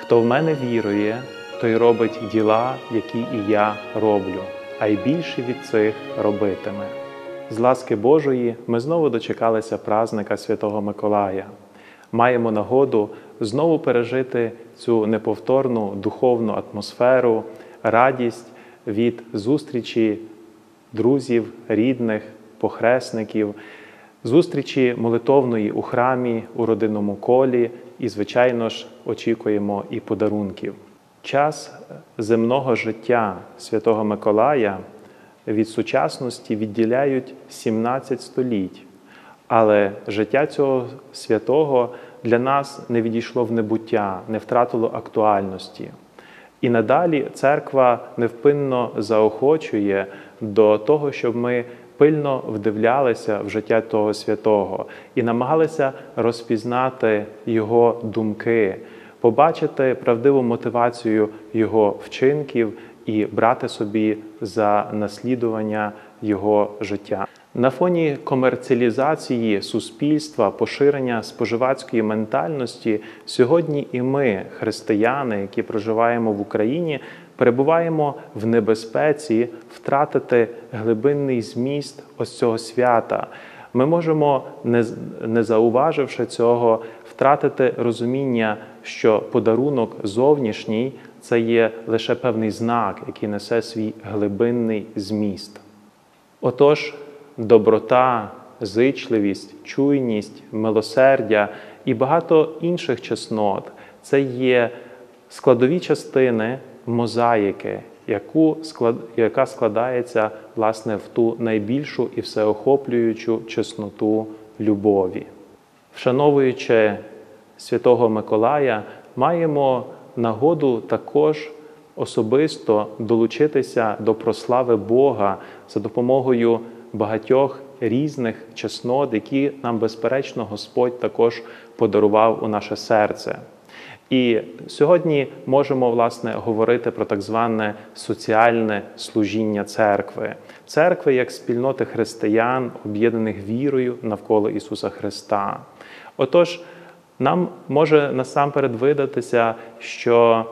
Хто в мене вірує, той робить діла, які і я роблю, а й більше від цих робитиме. З ласки Божої ми знову дочекалися празника Святого Миколая. Маємо нагоду знову пережити цю неповторну духовну атмосферу, радість від зустрічі друзів, рідних, похресників, зустрічі молитовної у храмі, у родинному колі і, звичайно ж, очікуємо і подарунків. Час земного життя Святого Миколая від сучасності відділяють 17 століть, але життя цього святого для нас не відійшло в небуття, не втратило актуальності. І надалі церква невпинно заохочує до того, щоб ми пильно вдивлялися в життя того святого і намагалися розпізнати його думки, побачити правдиву мотивацію його вчинків і брати собі за наслідування його життя. На фоні комерціалізації суспільства, поширення споживацької ментальності, сьогодні і ми, християни, які проживаємо в Україні, перебуваємо в небезпеці втратити глибинний зміст ось цього свята. Ми можемо, не зауваживши цього, втратити розуміння, що подарунок зовнішній це є лише певний знак, який несе свій глибинний зміст. Отож, доброта, зичливість, чуйність, милосердя і багато інших чеснот це є складові частини мозаїки, яку, яка складається власне в ту найбільшу і всеохоплюючу чесноту любові. Вшановуючи Святого Миколая, маємо нагоду також особисто долучитися до прослави Бога за допомогою багатьох різних чеснот, які нам, безперечно, Господь також подарував у наше серце. І сьогодні можемо власне говорити про так зване соціальне служіння церкви, церкви як спільноти християн, об'єднаних вірою навколо Ісуса Христа. Отож, нам може насамперед видатися, що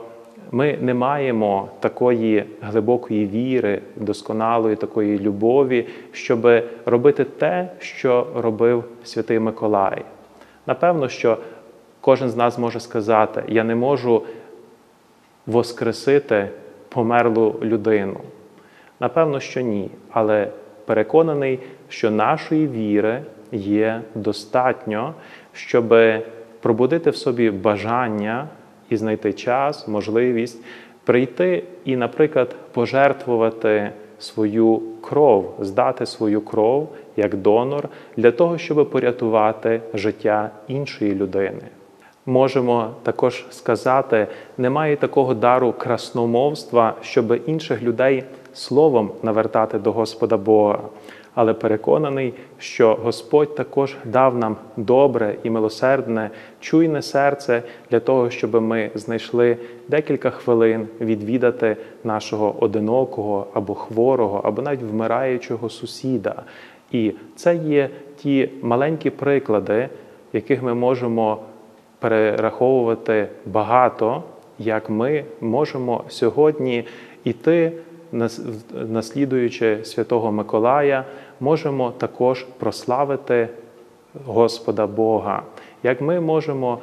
ми не маємо такої глибокої віри, досконалої такої любові, щоб робити те, що робив Святий Миколай. Напевно, що кожен з нас може сказати: я не можу воскресити померлу людину. Напевно, що ні, але переконаний, що нашої віри є достатньо, щоб пробудити в собі бажання і знайти час, можливість прийти і, наприклад, пожертвувати свою кров, здати свою кров як донор для того, щоб порятувати життя іншої людини. Можемо також сказати, немає такого дару красномовства, щоб інших людей словом навертати до Господа Бога але переконаний, що Господь також дав нам добре і милосердне, чуйне серце для того, щоб ми знайшли декілька хвилин відвідати нашого одинокого або хворого, або навіть вмираючого сусіда. І це є ті маленькі приклади, яких ми можемо перераховувати багато, як ми можемо сьогодні іти наслідуючи Святого Миколая, можемо також прославити Господа Бога, як ми можемо,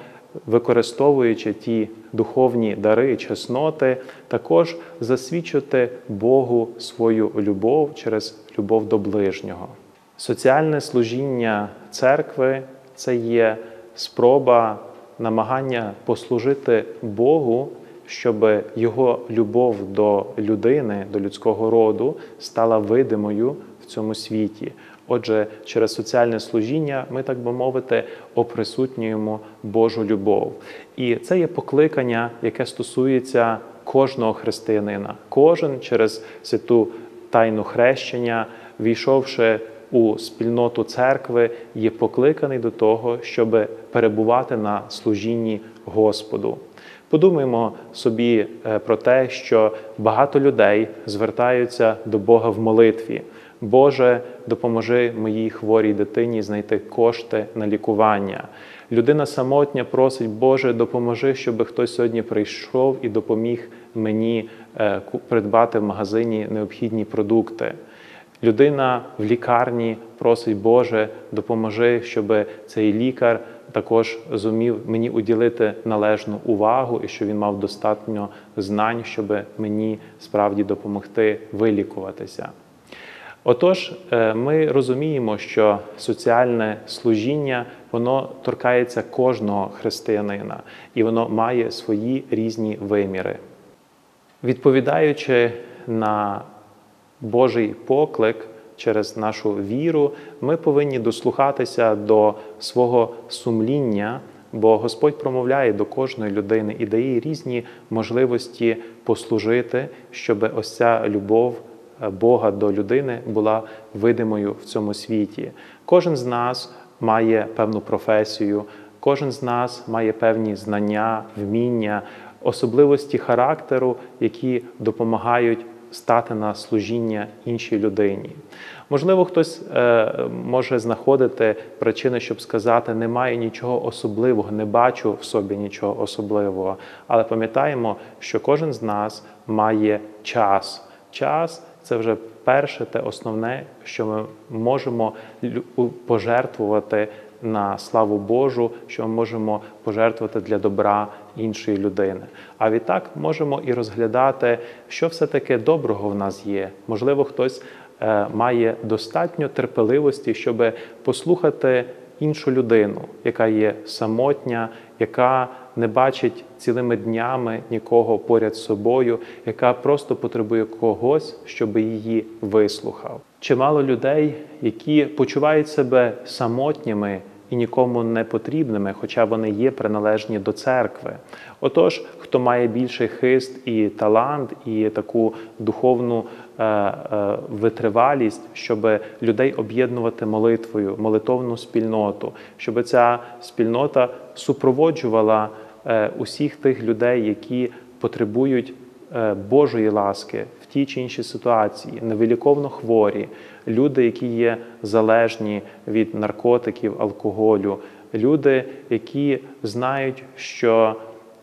використовуючи ті духовні дари, чесноти, також засвідчити Богу свою любов через любов до ближнього. Соціальне служіння церкви це є спроба намагання послужити Богу щоб його любов до людини, до людського роду стала видимою в цьому світі. Отже, через соціальне служіння ми, так би мовити, оприсутнюємо Божу любов. І це є покликання, яке стосується кожного християнина. Кожен через святу тайну хрещення, війшовши у спільноту церкви, є покликаний до того, щоб перебувати на служінні Господу. Подумаємо собі е, про те, що багато людей звертаються до Бога в молитві. Боже, допоможи моїй хворій дитині знайти кошти на лікування. Людина самотня просить, Боже, допоможи, щоб хтось сьогодні прийшов і допоміг мені е, придбати в магазині необхідні продукти. Людина в лікарні просить, Боже, допоможи, щоб цей лікар також зумів мені уділити належну увагу і щоб він мав достатньо знань, щоб мені справді допомогти вилікуватися. Отож, е, ми розуміємо, що соціальне служіння воно торкається кожного християнина і воно має свої різні виміри. Відповідаючи на Божий поклик через нашу віру, ми повинні дослухатися до свого сумління, бо Господь промовляє до кожної людини і дає різні можливості послужити, щоб ось ця любов. Е, Бога до людини була видимою в цьому світі. Кожен з нас має певну професію, кожен з нас має певні знання, вміння, особливості характеру, які допомагають стати на служіння іншій людині. Можливо, хтось е, може знаходити причини, щоб сказати, немає нічого особливого, не бачу в собі нічого особливого. Але пам'ятаємо, що кожен з нас має час. Час це вже перше, те основне, що ми можемо пожертвувати на славу Божу, що ми можемо пожертвувати для добра іншої людини. А відтак можемо і розглядати, що все-таки доброго в нас є. Можливо, хтось е, має достатньо терпеливості, щоб послухати іншу людину, яка є самотня, яка не бачить цілими днями нікого поряд з собою, яка просто потребує когось, щоб її вислухав. Чимало людей, які почувають себе самотніми і нікому не потрібними, хоча вони є приналежні до церкви. Отож, хто має більший хист і талант, і таку духовну е, е, витривалість, щоб людей об'єднувати молитвою, молитовну спільноту, щоб ця спільнота супроводжувала е, усіх тих людей, які потребують Божої ласки тій чи іншій ситуації, невиліковно хворі, люди, які є залежні від наркотиків, алкоголю, люди, які знають, що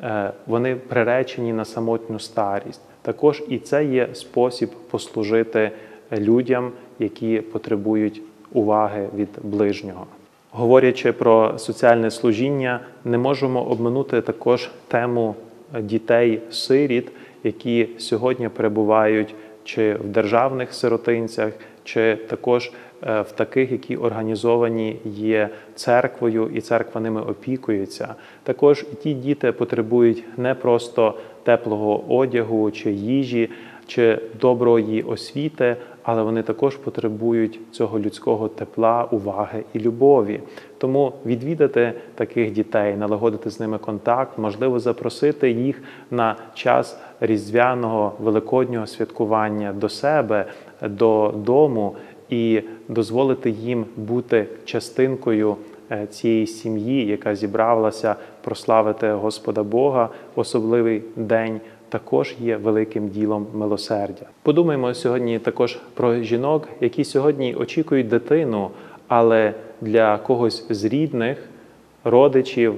е, вони приречені на самотню старість. Також і це є спосіб послужити людям, які потребують уваги від ближнього. Говорячи про соціальне служіння, не можемо обминути також тему дітей-сиріт, які сьогодні перебувають чи в державних сиротинцях, чи також е, в таких, які організовані є церквою, і церква ними опікується. Також і ті діти потребують не просто теплого одягу чи їжі, чи доброї освіти, але вони також потребують цього людського тепла, уваги і любові. Тому відвідати таких дітей, налагодити з ними контакт, можливо, запросити їх на час різдвяного великоднього святкування до себе, до дому і дозволити їм бути частинкою. Е, цієї сім'ї, яка зібралася прославити Господа Бога особливий день також є великим ділом милосердя. Подумаємо сьогодні також про жінок, які сьогодні очікують дитину, але для когось з рідних, родичів,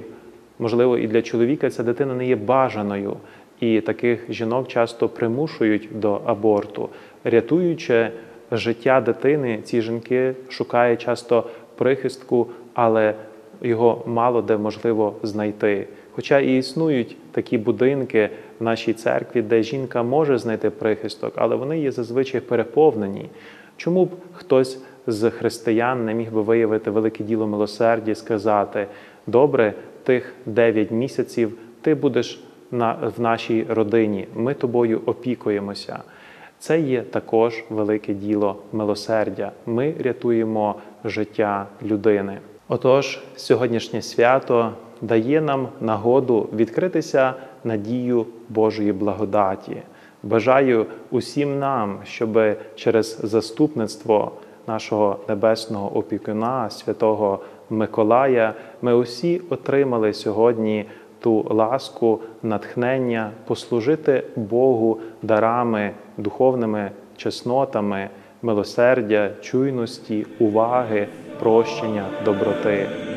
можливо, і для чоловіка ця дитина не є бажаною. І таких жінок часто примушують до аборту, рятуючи життя дитини, ці жінки шукають часто прихистку, але його мало де можливо знайти. Хоча і існують такі будинки в нашій церкві, де жінка може знайти прихисток, але вони є зазвичай переповнені. Чому б хтось з християн не міг би виявити велике діло милосердя і сказати: добре, тих 9 місяців ти будеш на, в нашій родині, ми тобою опікуємося. Це є також велике діло милосердя. Ми рятуємо життя людини. Отож, сьогоднішнє свято дає нам нагоду відкритися надію Божої благодаті. Бажаю усім нам, щоб через заступництво нашого небесного опікуна, святого Миколая, ми усі отримали сьогодні ту ласку, натхнення послужити Богу дарами, духовними чеснотами, милосердя, чуйності, уваги, прощення, доброти.